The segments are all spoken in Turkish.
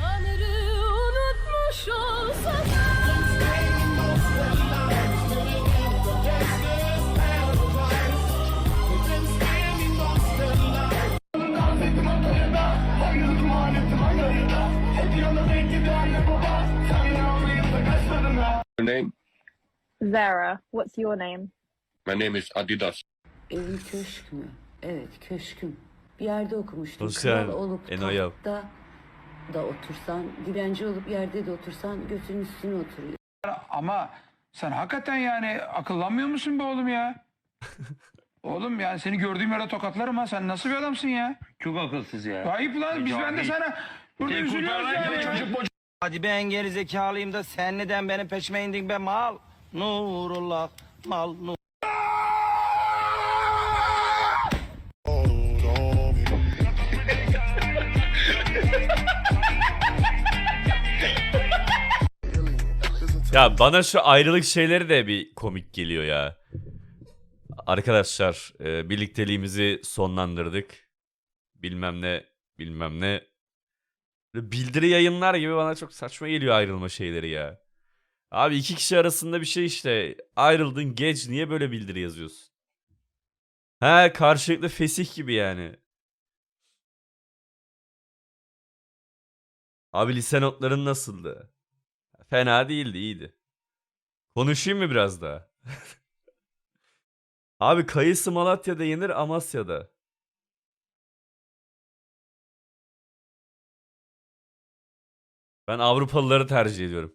Tanrı unutmuş olsa Your name? Zara, what's your name? My name is Adidas. Evin köşk mü? Evet köşküm. Bir yerde okumuştum. Kral yani? olup tahtta da otursan, dilenci olup yerde de otursan götünün üstüne oturuyor. Ama sen hakikaten yani akıllanmıyor musun be oğlum ya? oğlum yani seni gördüğüm yere tokatlarım ha. Sen nasıl bir adamsın ya? Çok akılsız ya. Ayıp lan biz ben de sana burada Tek üzülüyoruz kurtaran yani. gibi çocuk Hadi ben geri zekalıyım da sen neden benim peşime indin be mal? Nurullah mal nur. Ya bana şu ayrılık şeyleri de bir komik geliyor ya. Arkadaşlar e, birlikteliğimizi sonlandırdık. Bilmem ne bilmem ne. Bildiri yayınlar gibi bana çok saçma geliyor ayrılma şeyleri ya. Abi iki kişi arasında bir şey işte. Ayrıldın geç niye böyle bildiri yazıyorsun? He karşılıklı fesih gibi yani. Abi lise notların nasıldı? Fena değildi, iyiydi. Konuşayım mı biraz daha? Abi kayısı Malatya'da yenir, Amasya'da. Ben Avrupalıları tercih ediyorum.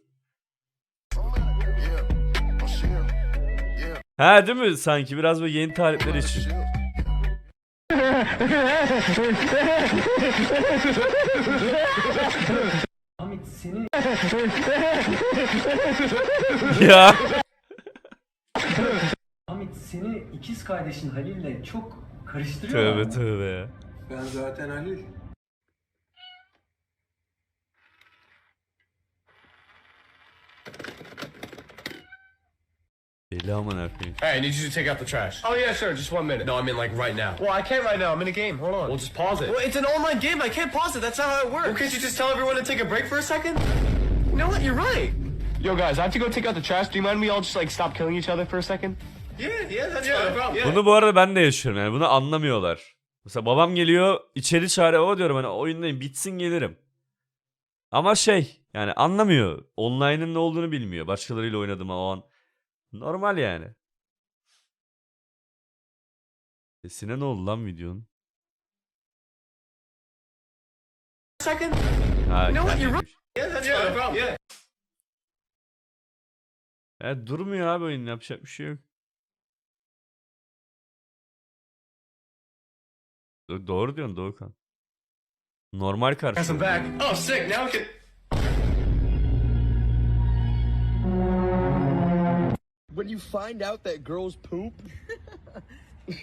Ha değil mi sanki biraz böyle yeni talipler için. Ahmet seni ya Ahmet seni ikiz kardeşin Halil'le çok karıştırıyor. tövbe tövbe ya. Ben zaten Halil. Deli koyayım. Hey, I need you to take out the trash. Oh yeah, sure. Just one minute. No, I mean like right now. Well, I can't right now. I'm in a game. Hold on. Well, just pause it. Well, it's an online game. I can't pause it. That's not how it works. Well, can't you just tell everyone to take a break for a second? You know what? You're right. Yo, guys, I have to go take out the trash. Do you mind we all just like stop killing each other for a second? Yeah, yeah, that's yeah, no problem. Bunu bu arada ben de yaşıyorum yani bunu anlamıyorlar. Mesela babam geliyor içeri çağırıyor o diyorum hani oyundayım bitsin gelirim. Ama şey yani anlamıyor. Online'ın ne olduğunu bilmiyor. Başkalarıyla oynadım o an. Normal yani. Sesine ne oldu lan videonun? Second. Ha, You know what, you're kendiymiş. Yeah, that's yeah, no problem. Yeah. Evet, durmuyor abi oyun yapacak bir şey yok. Do- Doğru diyorsun Doğukan. Normal karşı. back. Oh, sick. Now we can. When you find out that girls poop,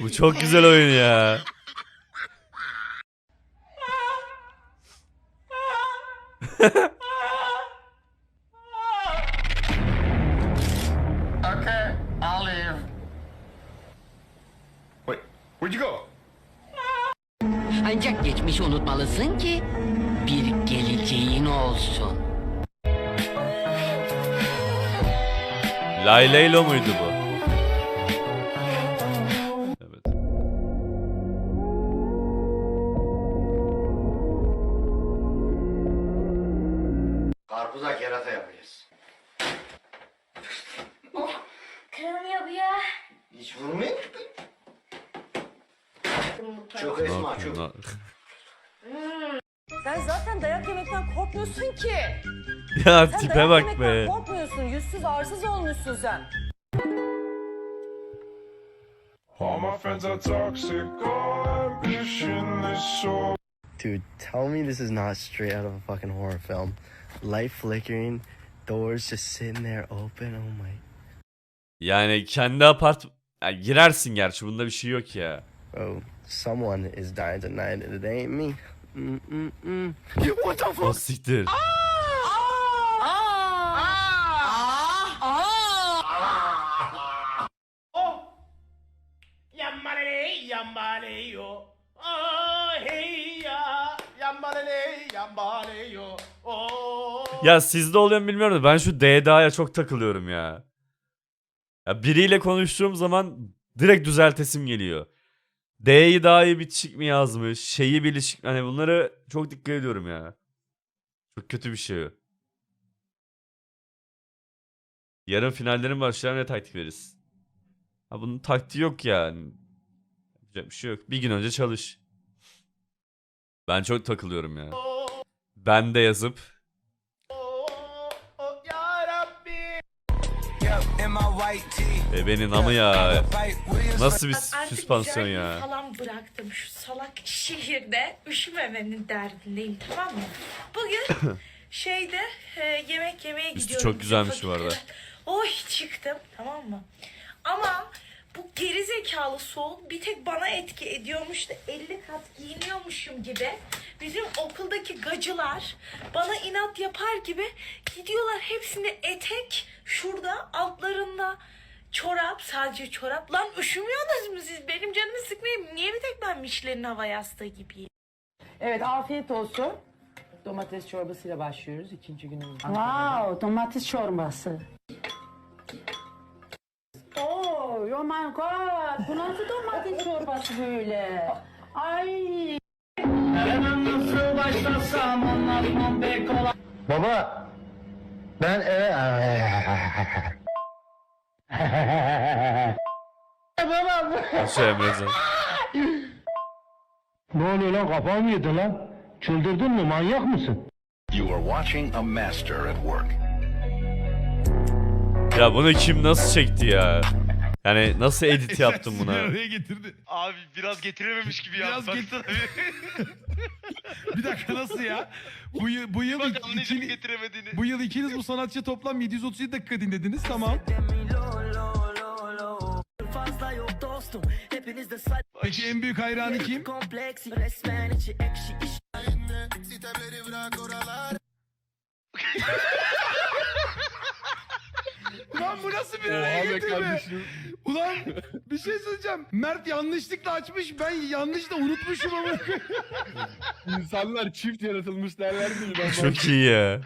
Bu çok güzel oyun ya. Okay, I'll leave. Wait, where'd you go? Ancak geçmişi unutmalısın ki bir geleceğin olsun. Lay Leylo muydu bu? Evet. Karpuza kerata yapacağız. Kırılmıyor bu ya. Hiç vurmayın. Çok Ne esma çok. lan? Sen zaten dayak yemekten korkmuyorsun ki. Ya Sen tipe dayak bak yemekten be. korkmuyorsun. Yüzsüz arsız olmuşsun sen. All my friends are toxic, so dude, tell me this is not straight out of a fucking horror film. Light flickering, doors just sitting there open. Oh my. Yani kendi apart... Ya girersin gerçi bunda bir şey yok ya. Bro, someone is dying tonight and it ain't me. Mm-mm-mm. What the O fuck? siktir. Ya sizde oluyor mu bilmiyorum da ben şu DDA'ya çok takılıyorum ya. Ya biriyle konuştuğum zaman direkt düzeltesim geliyor. D'yi daha iyi bitişik mi yazmış? Şeyi bilişik hani bunları çok dikkat ediyorum ya. Çok kötü bir şey. Yarın finallerin başlarına taktik veririz? Ha bunun taktiği yok yani. Yapacak bir şey yok. Bir gün önce çalış. Ben çok takılıyorum ya. Ben de yazıp e benim amı ya. Nasıl bir süspansiyon ya? falan bıraktım şu salak şehirde üşümemenin derdindeyim tamam mı? Bugün şeyde e, yemek yemeye Üstü gidiyorum. çok güzelmiş bu arada. Oy çıktım tamam mı? Ama bu geri zekalı soğuk bir tek bana etki ediyormuş da 50 kat giyiniyormuşum gibi bizim okuldaki gacılar bana inat yapar gibi gidiyorlar hepsinde etek şurada altlarında çorap sadece çorap lan üşümüyorsunuz mu siz benim canımı sıkmayın niye bir tek ben Michelin hava yastığı gibiyim Evet afiyet olsun. Domates çorbasıyla başlıyoruz ikinci günümüz. Wow, domates çorbası. Oh, oh my god. Bu nasıl domates çorbası böyle? Ay. nasıl başlasam anlatmam pek kolay. Baba ben eve... Nasıl Emrecan? ne oluyor lan kafam mı yedi lan? Çıldırdın mı manyak mısın? You are watching a master at work. Ya bunu kim nasıl çekti ya? Yani nasıl edit yaptın buna? Oraya getirdi. Abi biraz getirememiş gibi ya. Biraz getir. bir dakika nasıl ya? Bu yıl, bu yıl ikili- getiremediğini. bu yıl ikiniz bu sanatçı toplam 737 dakika dinlediniz tamam. Peki en büyük hayranı kim? Ulan bu nasıl bir araya getirme? Ulan bir şey söyleyeceğim. Mert yanlışlıkla açmış ben yanlışla unutmuşum ama. İnsanlar çift yaratılmış derler mi? Çok iyi ya.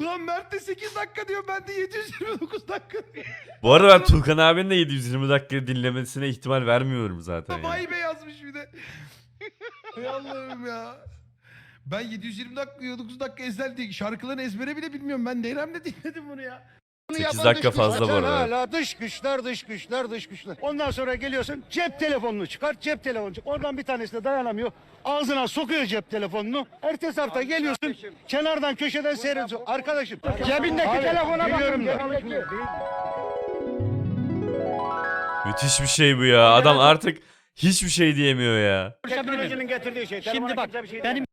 Ulan Mert de 8 dakika diyor ben de 729 dakika diyor. Bu arada ben Tuğkan abinin de 720 dakika dinlemesine ihtimal vermiyorum zaten ya. Vay be yazmış bir de. Hay Allah'ım ya. Ben 720 dakika 9 dakika ezber diye şarkıların ezbere bile bilmiyorum. Ben Neyrem'de dinledim bunu ya. 8 dakika fazla bu arada. Hala dış güçler, dış güçler, dış güçler. Ondan sonra geliyorsun cep telefonunu çıkar, cep telefonu çık. Oradan bir tanesi de dayanamıyor. Ağzına sokuyor cep telefonunu. Ertesi hafta geliyorsun kenardan köşeden seyrediyorsun. Arkadaşım cebindeki telefona bakıyorum da. Müthiş bir şey bu ya. Adam artık hiçbir şey diyemiyor ya. Teknolojinin getirdiği şey. Şimdi bak benim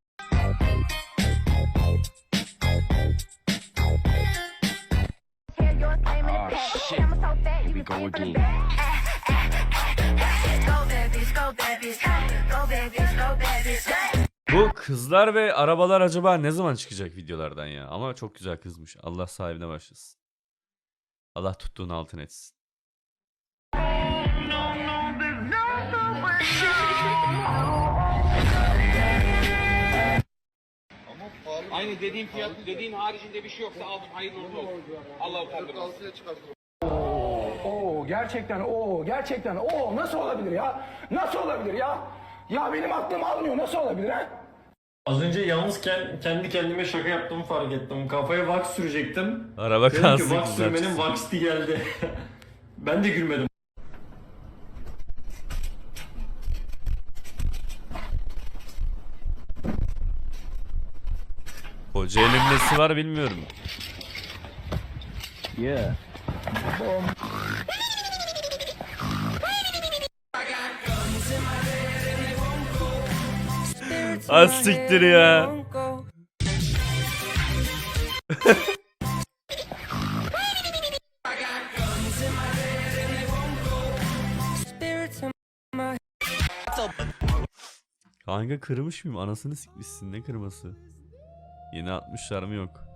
Bu kızlar ve arabalar acaba ne zaman çıkacak videolardan ya? Ama çok güzel kızmış. Allah sahibine başlasın. Allah tuttuğun altın etsin. Aynı dediğin fiyat, dediğin haricinde bir şey yoksa aldım hayırlı uğurlu olsun. Allah utandırmasın. Oo gerçekten o gerçekten o nasıl olabilir ya? Nasıl olabilir ya? Ya benim aklım almıyor nasıl olabilir ha? Az önce yalnızken kendi kendime şaka yaptığımı fark ettim. Kafaya wax sürecektim. Araba Dedim ki kalsın wax güzel sürmenin vakti geldi. ben de gülmedim. Kocaeli'nin nesi var bilmiyorum. Az siktir ya. Kanka kırmış mıyım? Anasını sikmişsin. Ne kırması? Yeni atmışlar mı yok?